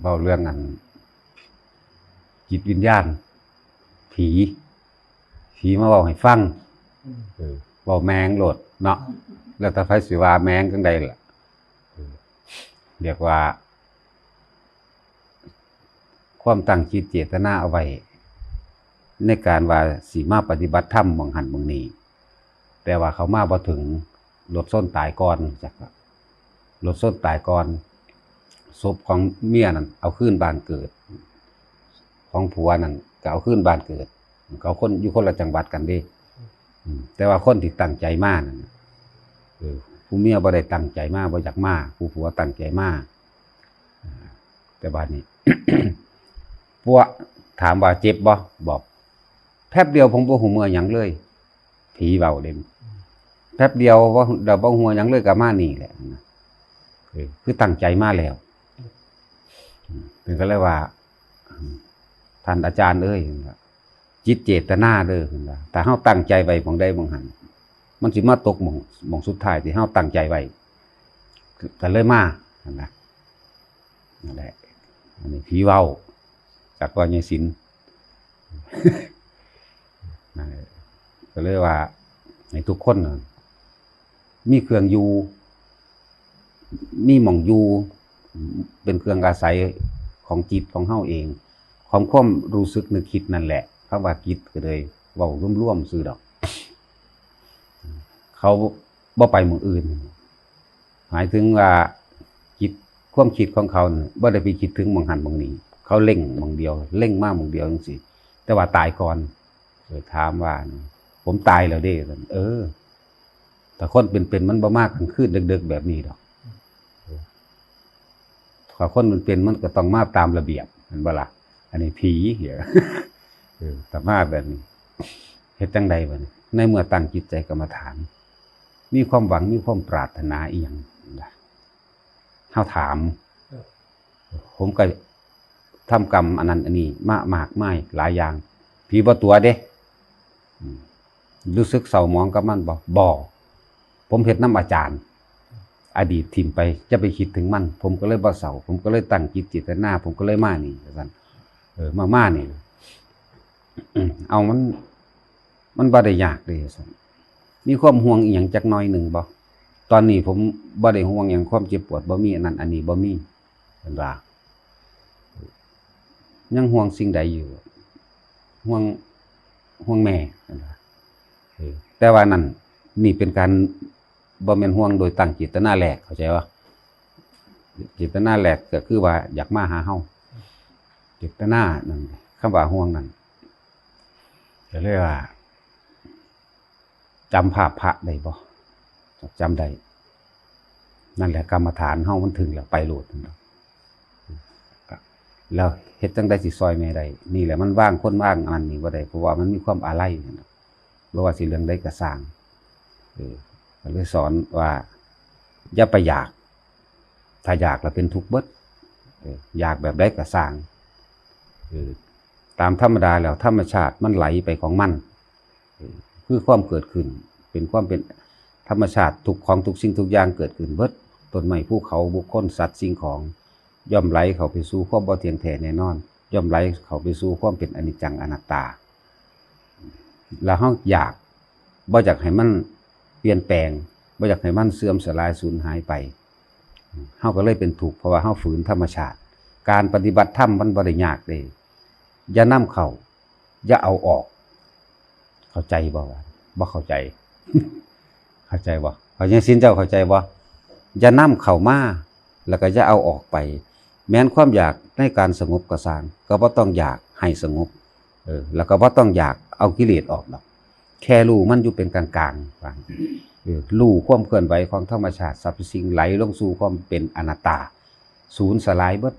เบาเรื่องอัน จิตวิญญาณ ผี ผีมาบอกให้ฟังอืมเออเบาแมงโหลดเนาะแล้วถ้าไฟสิว่าแมงจังใดล่ะเออเรียกว่า ความตั้งจิตเจตนาเอาไว้ ในการว่าสีมาปฏิบัติธรรมบางหันบางนี้ แต่ว่าเขามาบ่ถึง รถส้นตายก่อนจักว่ารถส้นตายก่อนศพของเมียนั่นเอาขึ้นบ้านเกิด ของผัวนั่นก็เอาขึ้นบ้านเกิด เขาคนอยู่คนละจังหวัดกันดิแต่ว่าคนที่ตั้งใจมากนั่นเอผู้เมียบ่ได้ตั้งใจมากบ่อยากมากผู้ผัวตั้งใจมากแต่บ้านนี้พวกถามว่าเจ็บบ่บอกแป๊บเดียวผมบ่หูเมื่อหยังเลย ผีเบาเด่น ป๊บเดียวว่าเดาบ่หัวยังเลยก็มานี่แหละคือตั้งใจมาแล้วอืมเป็นก็เลยว่าท่านอาจารย์เอ้ยจิตเจตนาเด้อแต่เฮาตั้งใจไว้หมองใดหมองหันมันสิมาตกมองมองสุดท้ายที่เฮาตั้งใจไว้ก็เลยมานั่นนะนั่นแหละอันนี้ผีเว้าจากว่ายายสินนั่นแหลก็เลยว่าให้ทุกคนน่ะ มีเครื่องอยู่ มีหม่องอยู่เป็นเครื่องอาศัยของจิตของเฮาเองความความรู้สึกนึกคิดนั่นแหละคำว่าคิดก็เลยเว้าร่วมๆซื่อดอก เขาบ่ไปหมู่อื่น หมายถึงว่าคิดความคิดของเขาน่ะบ่ได้ไปคิดถึงมองหันมองนี้ เขาเล่งมองเดียว เล่งมากมองเดียวจังซี่แต่ว่าตายก่อนเลยถามว่า ผมตายแล้วเด้เออ แต่คนเป็นๆมันบ่มากกลางคืนดึกๆแบบนี้ดอกถ้าคนมันเป็นมันก็ต้องมาตามระเบียบเห็นบ่ล่ะอันนี้ผีเหี้ยเออแต่มาแบบนี้เฮ็ดจังใดบัดนี้ในเมื่อตั้งจิตใจกรรมฐาน มีความหวังมีความปรารถนาอีหยังล่ะเฮาถาม ผมก็ทำกรรมอันนั้นอันนี้ มากมากไม่หลายอย่างผีบ่ตัวเด้อืมรู้สึกเศร้าหมองกับมันบ่บ่ ผมเฮ็ดน้ำอาจารย์ อดีตทิมไปจะไปคิดถึงมัน ผมก็เลยบ่เศร้าผมก็เลยตั้งจิตเจตนาผมก็เลยมานี่ว่าซั่นเออมามานี่เอามัน มันบ่ได้ยากเลยว่าซั่นมีความห่วงอีหยังจักน่อยหนึ่งบ่ตอนนี้ผมบ่ได้ห่วงหยังความเจ็บปวดบ่มีอันนั้นอันนี้บ่มีเห็นว่ายังห่วงสิ่งใดอยู่ ห่วงห่วงแม่แต่ว่านั่นนี่เป็นการ บ่แม่นห่วงโดยตั้งเจตนาแหลกเข้าใจว่าเจตนาแหลกก็คือว่าอยากมาหาเฮาเจตนานั่นคำว่าห่วงนั่นก็เรียกว่าจำภาพพระได้บ่จำได้นั่นแหละกรรมฐานเฮามันถึงแล้วไปโหลดนั่นดอกแล้วเฮ็ดจังได๋สิซอยแม่ได้นี่แหละมันว่างคนว่างอันนี้บ่ได้เพราะว่ามันมีความอาลัยบ่ว่าสิเรื่องใดก็สร้างเออ ก็เลยสอนว่าอย่าไปอยาก ถ้าอยากแล้วเป็นทุกข์เบิดอยากแบบใดก็สร้างตามธรรมดาแล้วธรรมชาติมันไหลไปของมันคือความเกิดขึ้น เป็นความเป็นธรรมชาติทุกของทุกสิ่งทุกอย่างเกิดขึ้นเบิดต้นไม้ภูเขาบุคคลสัตว์สิ่งของ ย่อมไหลเขาไปสู่ความบ่เที่ยงแท้แน่นอน ย่อมไหลเขาไปสู่ความเป็นอนิจจังอนัตตา แล้วเฮาอยากบ่อยากให้มัน เปลี่ยนแปลงบ่อยากให้มันเสื่อมสลายสูญหายไปเฮาก็เลยเป็นทุกเพราะว่าเฮาฝืนธรรมชาติ การปฏิบัติธรรมมันบ่ได้ยากเลยอย่านํเข้าอย่าเอาออก เข้าใจบ่ว่าบ่เข้าใจ เข้าใจบ่เขายังสินเจ้าเข้าใจบ่อย่านำเข้ามาแล้วก็อย่าเอาออกไป แม้นความอยากในการสงบก็สร้างก็บ่ต้องอยากให้สงบเออแล้วก็บ่ต้องอยากเอากิเลสออกดอก แค่รู้มันอยู่เป็นกลางๆว่าเออรู้ความเคลื่อนไหวของธรรมชาติสรรพสิ่งไหลลงสู่ความเป็นอนัตตา ศูนย์สลายเบิด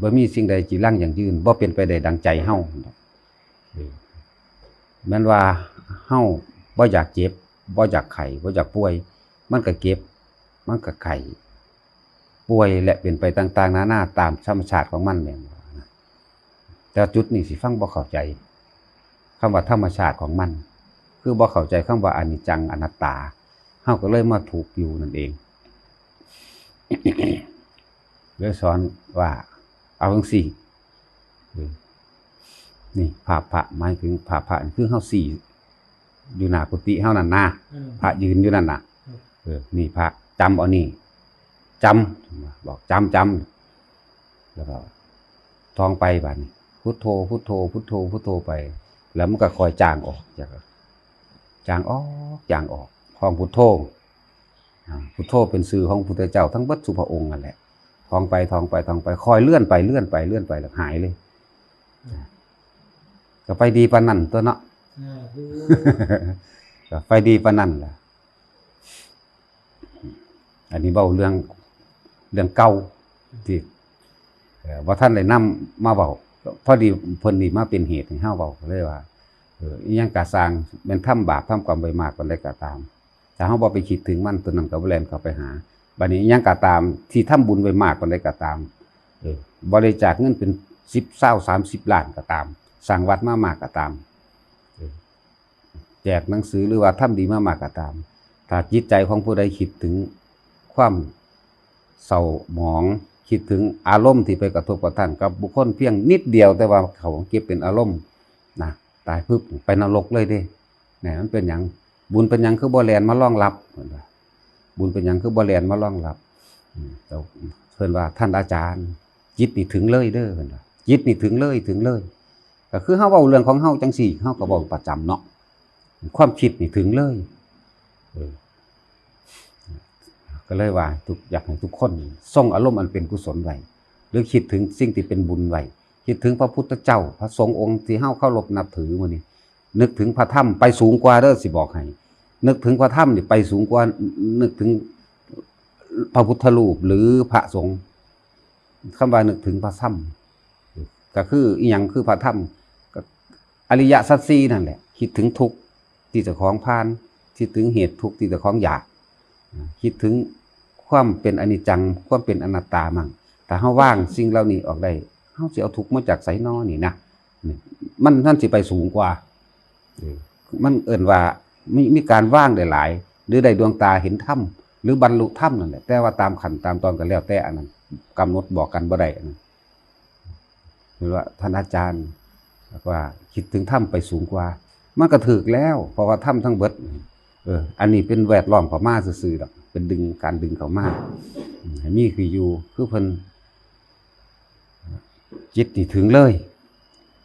บ่มีสิ่งใดจีรังอย่างยืนบ่เป็นไปได้ดังใจเฮาเออแม้นว่าเฮาบ่อยากเจ็บบ่อยากไข้บ่อยากป่วย มันก็เก็บ มันก็ไข้ป่วยและเป็นไปต่าง ๆ นานาตามธรรมชาติของมันแม่นบ่นะแต่จุดนี้สิฟังบ่เข้าใจ คำว่าธรรมชาติของมัน คือบ่เข้าใจคำว่าอนิจจังอนัตตาเฮาก็เลยมาถูกอยู่นั่นเองเลยสอนว่าเอาจังสี่เออนี่พระพระหมายถึงพระพระนี่คือเฮาสี่อยู่หน้ากุฏิเฮานั่นนะอืมพระยืนอยู่นั่นน่ะครับเออนี่พระจำเอานี่จำบอกจำจำแล้วก็ท่องไปบัดนี้พุทโธพุทโธพุทโธพุทโธไป แล้วมันก็คอยจางออกจากจางออกจางออกห้องพุทโธอ่าพุทโธเป็นสื่อของพุทธเจ้าทั้งเบัดสุภองค์นั่นแหละท่องไปท่องไปท่องไปคอยเลื่อนไปเลื่อนไปเลื่อนไปแล้วหายเลยก็ไปดีปานนั่นตัวเนาะอ่าคือก็ไฟดีปานนั่นล่ะ อันนี้เบาเรื่องเรื่องเก่าที่เอ่อว่าท่านได้นำมาเบา พอดีเพิ่นนี่มาเป็นเหตุให้เฮาเบาก็เลยว่าเอออีหยังกะสร้างแม่นทำบาปทำกรรมไปมากกว่าใดก็ตามถ้าเฮาบ่ไปคิดถึงมันตัวนั้นก็บ่แล่นเข้าไปหาบัดนี้อีหยังก็ตาม ที่ทำบุญไว้มากกว่าใดก็ตามเออบริจาคเงินเป็น10 20 30ล้านก็ตามสร้างวัดมามากก็ตามแจกหนังสือหรือว่าทำดีมากก็ตาม ถ้าจิตใจของผู้ใดคิดถึงความเศร้าหมอง คิดถึงอารมณ์ที่ไปกระทบกระทั่งกับบุคคลเพียงนิดเดียวแต่ว่าเขาเก็บเป็นอารมณ์นะตายปึ๊บไปนรกเลยเด้เนี่ยมันเป็นอย่างบุญเป็นอย่างคือบ่แลนมาล่องรับเพิ่นว่าบุญเป็นอย่างคือบ่แลนมาล่องรับเพิ่นว่าท่านอาจารย์ จิตนี่ถึงเลยเด้อเพิ่นว่าจิตนี่ถึงเลยถึงเลยก็คือเฮาเว้าเรื่องของเฮาจังซี่เฮาก็เว้าประจำเนาะความคิดนี่ถึงเลยเออ ก็เลยว่าทุกอยากให้ทุกคนส่งอารมณ์อันเป็นกุศลไว้หรือคิดถึงสิ่งที่เป็นบุญไว้คิดถึงพระพุทธเจ้า พระสงฆ์องค์ที่เฮาเคารพนับถือมื้อนี้นึกถึงพระธรรมไปสูงกว่าเด้อสิบอกให้นึกถึงพระธรรมนี่ไปสูงกว่านึกถึงพระพุทธรูปหรือพระสงฆ์คำว่านึกถึงพระธรรมก็คืออีหยังคือพระธรรมอริยสัจสี่นั่นแหละคิดถึงทุกข์ที่จะของพาน คิดถึงเหตุทุกข์ที่จะของอยาก คิดถึง ความเป็นอนิจจัง ความเป็นอนัตตามั่งแต่เฮาว่างสิ่งเหล่านี้ออกได้เฮาสิเอาทุกข์มาจากไสนอนี่นะมันนั่นสิไปสูงกว่าออมันเอิ่นว่ามีมีการว่างได้หลาย หรือได้ดวงตาเห็นธรรมหรือบรรลุธรรมนั่นแหละแต่ว่าตามขันตามตอนกันแล้วแต่อันนั้นกำหนดบอกกันบ่ได้อันนั้นหรือว่าท่านอาจารย์ว่าคิดถึงถ้ำไปสูงกว่า มันก็ถึกแล้ว เพราะว่าถ้ำทั้งเบิดเอออันนี้เป็นแวดล้อมเขามาซื่อๆดอก เป็นดึงการดึงเขามาอืมให้มีคืออยู่คือเพิ่นจิตนี่ถึงเลย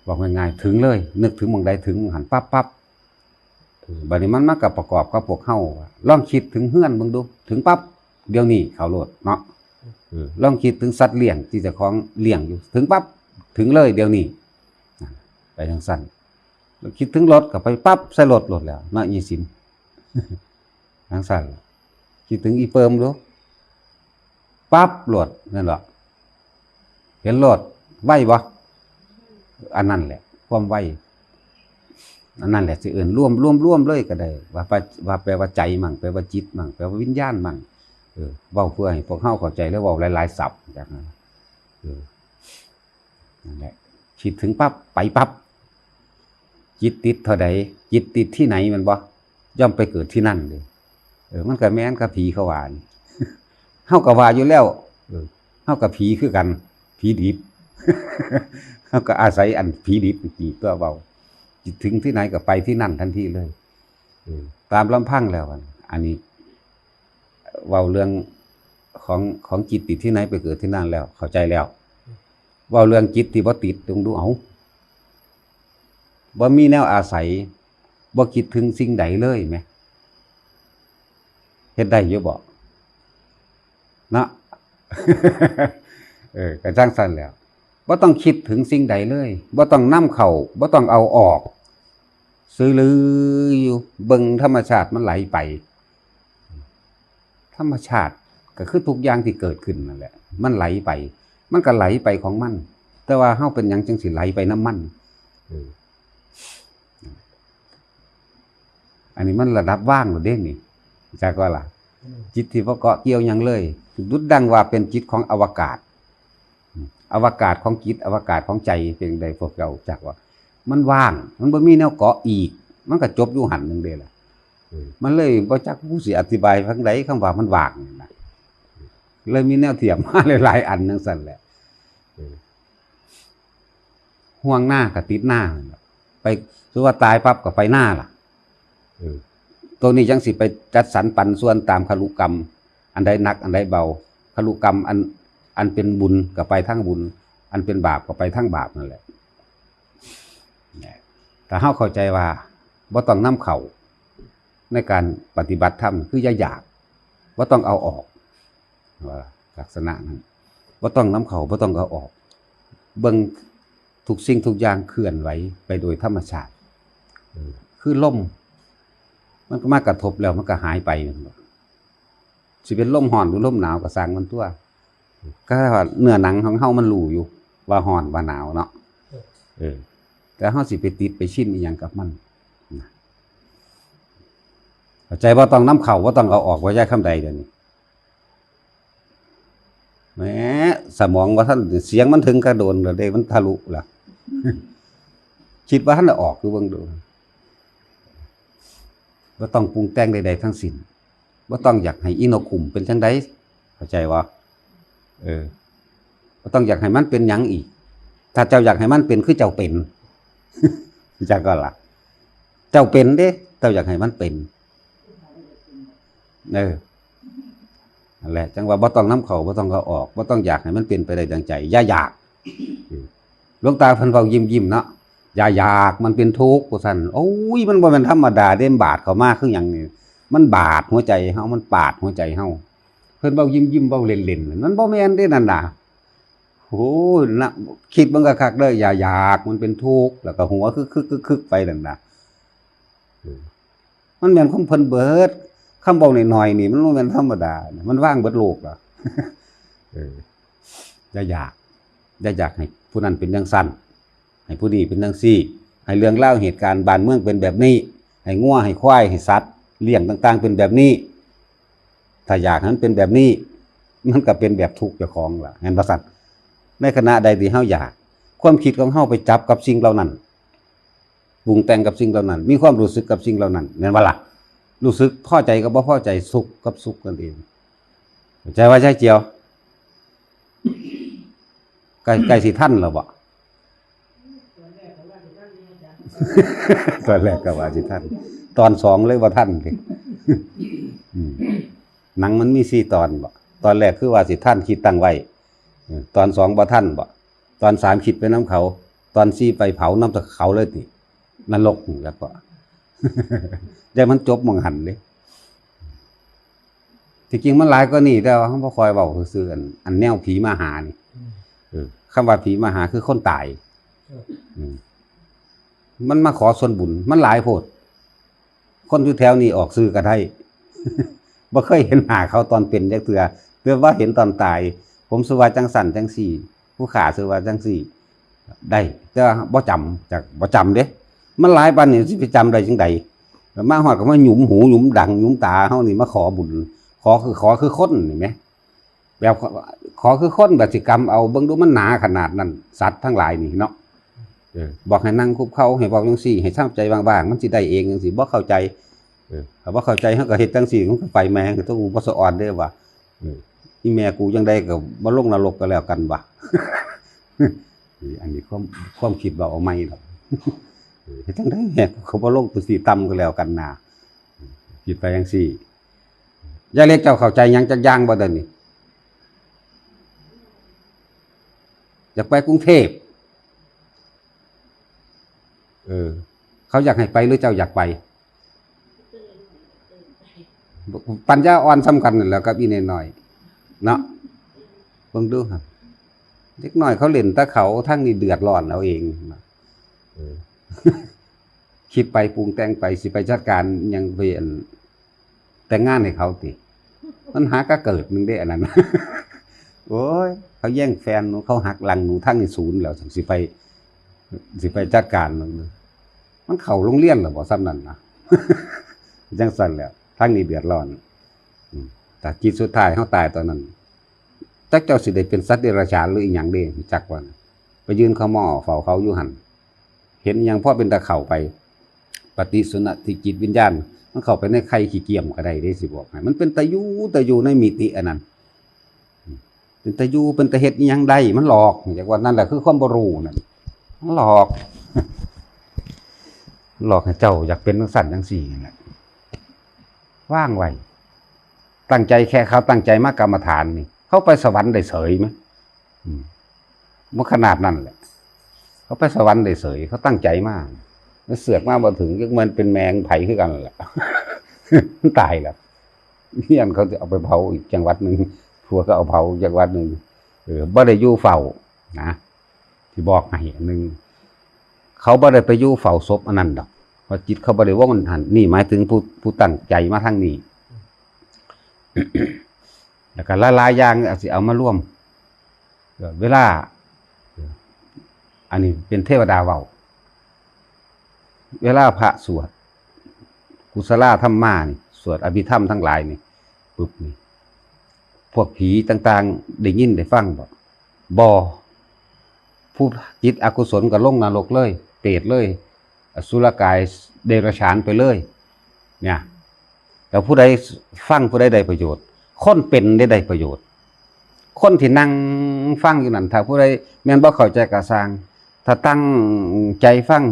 บอกง่ายๆถึงเลย นึกถึงมองใดถึงหันปั๊บปั๊บบัดนี้มันมากับประกอบกับพวกเฮาว่าลองคิดถึงเฮือนเบิ่งดู ถึงปั๊บเดี๋ยวนี้เขาโลดเนาะอลองคิดถึงสัตว์เลี้ยงที่จะคล้องเลี้ยงอยู่ ถึงปั๊บถึงเลย เดี๋ยวนี้ไปทางสั้นแล้วคิดถึงรถก็ไปปั๊บใส่รถรถแล้วเนาะยีสินทางสั้น คิดถึงอีเปิมดูปั๊บรถนั่นแหละเห็นรถไหวบ่อันนั้นแหละ ความไหวอันนั้นแหละสิเอื่นร่วมร่วมร่วมเลยก็ได้ ว่าปว่าแปลว่าใจมั่งแปลว่าจิตมั่งแปลว่าวิญญาณมั่งเออเว้าเพื่อให้พวกเฮาเข้าใจแล้วเว้าหลายๆศัพท์อย่างนั้นเออนั่นแหละคิดถึงปั๊บไปปั๊บจิตติดเท่าใดจิตติดที่ไหนมันบ่ย่อมไปเกิดที่นั่นเลย เออมันก็แม่นกับผีเขาวานเฮาก็ว่าอยู่แล้วเฮากับผีคือกัน ผีดิบเฮาก็อาศัยอันผีดิบผีตัวเบาจิตถึงที่ไหนก็ไปที่นั่นทันทีเลยตามลำพังแล้วอันนี้เว้าเรื่องของของจิตติดที่ไหนไปเกิดที่นั่นแล้ว เข้าใจแล้วเว่าเรื่องจิตที่บ่ติดตรงดูเอาบ่มีแนวอาศัยบ่คิดถึงสิ่งใดเลยไหม เฮ็ดได้อยู่บ่นะเออก็จังซั่นแล้วบ่ต้องคิดถึงสิ่งใดเลยบ่ต้องนำเข้าบ่ต้องเอาออก ซื้อลืออยู่เบิ่งธรรมชาติมันไหลไป ธรรมชาติก็คือทุกอย่างที่เกิดขึ้นนั่นแหละ มันไหลไป มันก็ไหลไปของมัน แต่ว่าเฮาเป็นหยังจังสิไหลไปน้ำมันอันนี้มันระดับว่างหรือเด้นี่ จากว่าล่ะอืมจิตที่บ่เกาะเกี่ยวหยังเลยดุดดังว่าเป็นจิตของอวกาศ อวกาศของจิตอวกาศของใจเป็นใดพวกเราจักว่า มันว่าง มันบ่มีแนวเกาะอีก มันก็จบอยู่หันหนึงเด้ล่ะเออมันเลยบ่จักผู้สิอธิบายทางใดคำว่ามันว่างนี่นะเลยมีแนวเทียมมาหลายๆอันจังซั่นแหละเออห่วงหน้ากับติดหน้านั่นล่ะไปสมมุติว่าตายปั๊บก็ไปหน้าล่ะเออ ตัวนี้จังสิไปจัดสรรปันส่วนตามคลุกรรม อันใดหนักอันใดเบาคลุกรรมอันอันเป็นบุญก็ไปทั้งบุญ อันเป็นบาปก็ไปทั้งบาปนั่นแหละแต่เฮาเข้าใจว่าบ่ต้องนำเข้าในการปฏิบัติธรรมคืออย่าอยากบ่าต้องเอาออกว่าลักษณะนั้นว่าต้องน้ำเขาว่าต้องเอาออก เบิ่งทุกสิ่งทุกอย่างเคลื่อนไหวไปโดยธรรมชาติคือล่ม มันก็มากระทบแล้วมันก็หายไปสิเป็นลมห่อนหรือลมหนาวก็สร้างมันตัว ก็ว่าเนื้อหนังของเฮามันรู้อยู่ ว่าห่อนว่าหนาวเนาะเออแต่เฮาสิไปติดไปชินอีหยังกับมันนะเข้าใจว่าต้องน้ำเข่าว่าต้องเอาออกว่าแยกคำใดเดี๋ยวนี้แหมสมองว่าท่านเสียงมันถึงกระโดนแล้วเด้มันทะลุล่ะ คิดว่าท่านจะออกคือเบิ่งดู ว่าต้องปรุงแต่งใดๆทั้งสิ้นว่าต้องอยากให้อินโนคุมเป็นจังไดเข้าใจว่าเออว่าต้องอยากให้มันเป็นหยังอีก ถ้าเจ้าอยากให้มันเป็นคือเจ้าเป็นจักก็ล่ะ เจ้าเป็นเด้เจ้าอยากให้มันเป็นเออนั่นแหละจังว่าบ่ต้องน้ำเขาบ่ต้องเอาออกบ่ต้องอยากให้มันเป็นไปได้ดังใจอย่าอยากหลวงตาเพิ่นเว้ายิ้มๆเนาะ อย่าอยากมันเป็นทุกข์ว่าซั่นโอ้ยมันบ่แม่นธรรมดาเด้มบาดเขามากคือหยังนี่มันบาดหัวใจเฮามันปาดหัวใจเฮาเพิ่นเว้ายิ้มๆเว้าเล่นๆมันบ่แม่นเด้นั่นน่ะโอ้ยนะคิดเบิ่งคักเด้ออย่าอยากมันเป็นทุกข์แล้วก็หัวคึกๆๆๆไปนั่นน่ะมันแม่นของเพิ่นเบิดคำบอกหน่อยๆนี่มันบ่แม่นธรรมดา มันว่างเบิดโลกล่ะเอออย่าอยากอย่าอยากให้ผู้นั้นเป็นจังซั่น ให้ผู้นี้เป็นจังซี่ ให้เรื่องเล่าเหตุการณ์บานเมืองเป็นแบบนี้ ให้งัวให้ควายให้สัตว์เลี้ยงต่างๆ เป็นแบบนี้ ถ้าอยากให้นเป็นแบบนี้ มันก็เป็นแบบทุกข์เจ้าของล่ะเห็นบ่ซั่นในขณะใดที่เฮาอยาก ความคิดของเฮาไปจับกับสิ่งเหล่านั้นปรุงแต่งกับสิ่งเหล่านั้น มีความรู้สึกกับสิ่งเหล่านั้นแม่นบ่ล่ะรู้สึกพอใจกับบ่พอใจสุขกับสุขกันเองใจว่าใช่เจียวใกล้ใกล้สิท่านแล้วบ่ ตอนแรกก็ว่าสิท่าน ตอนสองเลยว่าท่านเลยอืมหนังมันมีสี่ตอนบ่ตอนแรกคือว่าสิท่านคิดตั้งไว้เออตอนสองบ่ท่านบ่ตอนสามคิดไปน้ำเขา ตอนสี่ไปเผาน้ำตะเขาเลยตินรกแล้วก็ได้มันจบมองหันเลยที่จริงมันหลายก็นี่แต่ว่าเขาบ่คอยเบาซื่อๆอันอันแนวผีมาหานี่เออคำว่าผีมาหาคือคนตาย อืม มันมาขอส่วนบุญ มันหลายโพด คนอยู่แถวนี้ออกซื้อก็ได้บ่เคยเห็นหนาเขาตอนเป็นจักเทื่อเตือว่าเห็นตอนตาย ผมสว่าจังสันจังสี่ ผู้ขาสว่าจังสี่ ได้แต่ว่าบ่จำจากบ่จำเด้ มันหลายปานนี้สิไปจำได้จังใดแมาฮอดก็มาหยุมหูหยุมดังหยุมตาเฮานี่มาขอบุญ ขอคือขอคือคนนี่แหมแบบขอคือคนแบบสิกรรมเอาเบิ่งดูมันหนาขนาดนั้นสัตว์ทั้งหลายนี่เนาะ บอกให้นั่งคุบเขาให้บอกจังซี่ ให้ทำใจบางๆมันสิได้เองจังซี่บ่เข้าใจเออถ้าบ่เข้าใจเฮาก็เฮ็ดจังซี่มันก็ไปแม่งก็ต้องบ่สะอ่อนเด้อว่าอออีแม่กูจังได๋ก็บ่ลงนรกก็แล้วกันว่ะอันนี้ความความคิดว่าเอาไม่ดอกเออเฮ็ดจังได๋แม่กูก็บ่ลงตัวสิต่ำก็แล้วกันนาคิดไปจังซี่ยายเล็กเจ้าเข้าใจยังจักย่างบ่เดี๋ยวนี้อยากไปกรุงเทพ เออ เขาอยากให้ไปหรือเจ้าอยากไป ปัญญาอ่อนสำคัญนั่นแหล้วกับอีนหน้อย เนาะเบิ่งดูครับเด็กน้อยเขาเล่นตะเขาทั้งนี้เดือดร้อนเอาเองคิดไปปรุงแต่งไปสิไปจัดการยังเวียนแต่งงานให้เขาติมันหาก็เกิดหนึงได้อันนั้นโอ้ย เขาแย่งแฟนหนูเขาหักหลังหนูทั้งในศูนย์แล้วสิไป สิไปจัดการมันมันเข้าโรงเรียนเหรอบ่ซ้ำนั่นนะจังสั่นแหล้วทั้งนี้เดือดร้อนอืมแต่จิตสุดท้ายเขาตายตอนนั้นจักเจ้าสิได้เป็นสัตว์เดรัจฉานหรืออีหยังเด้จักว่านะไปยืนเขาหม้อเฝ้าเขาอยู่หันเห็นอหยังพ่อเป็นตะเข่าไป ปฏิสุนติจิตวิญญาณ มันเข้าไปในไข่ขี้เกียมก็ได้ได้สิบอกให้มันเป็นตะยูตะยูในมิติอันนั้นเป็นตะยูเป็นตะเฮ็ดอิหยังได้มันหลอกจากว่านั่นแหละคือความบ่รู้นั่นมัน หลอก หลอกให้เจ้าอยากเป็นจังสั่นจังสี่นั่แหละว่างไว้ตั้งใจแค่เขาตั้งใจมากกรรมฐานนี่ เขาไปสวรรค์ได้เสยไหมมันขนาดนั้นแหละ เขาไปสวรรค์ได้เสยเขาตั้งใจมากแล้วเสือกมากมาถึงก็เหมันเป็นแมงไผ่ขึ้นกันแหละตายแล้วเฮียนเขาจะเอาไปเผาอีกจังหวัดหนึ่งผัวก็เอาเผาจังหวัดหนึ่งเออบ่ได้ยู่เฝ้านะ ที่บอกให้หนึ่งเขาบ่ได้ไปยู่เฝ้าศพอันนั้นดอกเพราะจิตเขาบ่ได้ว่องหันนี่หมายถึงผู้ผู้ตั้งใจมาทางนี้แล้วก็หลายยางอาจสิเอามาร่วมเออเวลา อันนี้เป็นเทวดาเว้าเวลาพระสวด กุศลธรรมานี่ สวดอภิธรรมทั้งหลายนี่ปุ๊บนี่พวกผีต่าง ๆ ได้ยินได้ฟังบ่บอ ผู้จิตอกุศลก็ลงนรกเลย เปรตเลยอสุรกายเดรัจฉานไปเลย เนี่ยแล้วผู้ใดฟังผู้ใดได้ประโยชน์ คนเป็นได้ได้ประโยชน์ คนที่นั่งฟังอยู่นั่นถ้าผู้ใดแม่นบ่เข้าใจกระสางถ้าตั้งใจฟัง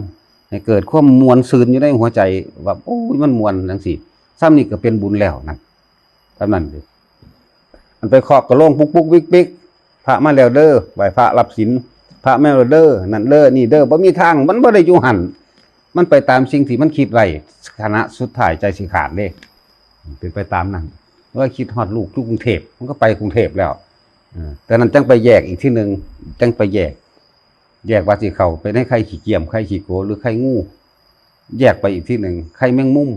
ให้เกิดความมวลซืนอยู่ในหัวใจว่าโอ้ยมันมวลจังซี่ซ้ำนี่ก็เป็นบุญแล้วนั่นเท่านั้นเด้อมันไปเคาะกระโลงปุ๊กปุ๊กวิกวิกพระมาแล้วเด้อไหว้พระรับศีล พระแม่เด้อนั่นเด้อนี่เด้อบ่มีทางมันบ่ได้อยู่หันมันไปตามสิ่งที่มันคิดไว้คณะสุดท้ายใจสิขาดเด้เป็นไปตามนั้นว่าคิดฮอดลูกลูกกรุงเทพมันก็ไปกรุงเทพแล้วแต่นั้นจังไปแยกอีกที่หนึ่งจังไปแยก แยกว่าสิเขาไปให้ใครขี่เกียมใครขี่โกหรือใครงูแยกไปอีกที่หนึ่งใครแมงมุม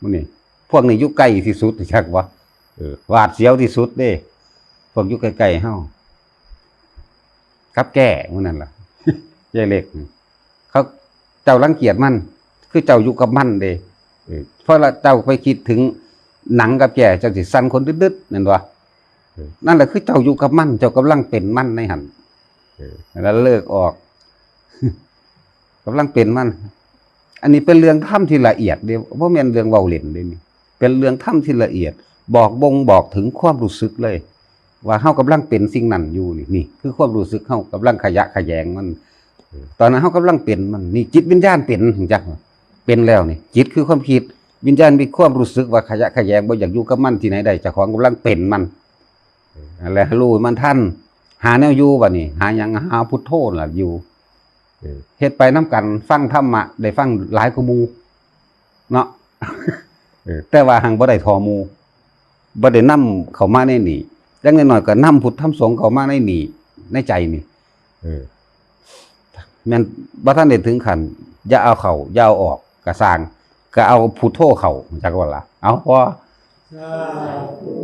มันนี่พวกนี้อยู่ใกล้ที่สุดชักวะเออหวาดเสียวที่สุดเด้ พวกอยู่ใกล้ๆเฮา กับแก่มันนั่นล่ะยายเล็กเขาเจ้ารังเกียจมัน คือเจ้าอยู่กับมันเด้เออเพราะเจ้าไปคิดถึงหนังกับแก่เจ้าสิสั่นคนดึดๆนั่นวะนั่นแหละคือเจ้าอยู่กับมัน เจ้ากำลังเป็นมันในหันแล้วเลิกออกกำลังเป็นมัน อันนี้เป็นเรื่องถ้ำที่ละเอียดเดียวเพราะม่นเรื่องเว้าเล่นเด้นี่เป็นเรื่องถ้ำที่ละเอียด บอกบ่งบอกถึงความรู้สึกเลย ว่าเฮากำลังเป็นสิ่งนั้นอยู่นี่นี่คือความรู้สึกเฮากำลังขยะขยงมัน ตอนนั้นเฮากำลังเป็นมันนี่จิตวิญญาณเป็นถึงจักเป็นแล้วนี่จิตคือความคิดวิญญาณมีความรู้สึกว่าขยะขยงบ่อยากอยู่กับมันที่ไหนได้เจ้าของกำลังเป็นมันออนั่นและให้รู้มันท่านหาแนวอยู่บัดนี้หาหยังหาพุทโธล่ะอยู่เฮ็ดไปน้กันฟังธรรมะได้ฟังหลายกว่าหมู่เนาะแต่ว่าหังบ่ได้ทอมูบ่ได้นํเข้ามาในนี่ จังน้อยๆก็นํพุทธธรรมสงฆ์เข้ามาในนี่ในใจนี่เออแม่นบ่ทันได้ถึงขั้นอย่าเอาเข้าอย่าเอาออกก็สร้างก็เอาพุทโธเข้าจักว่าล่ะเอาพอสาธุ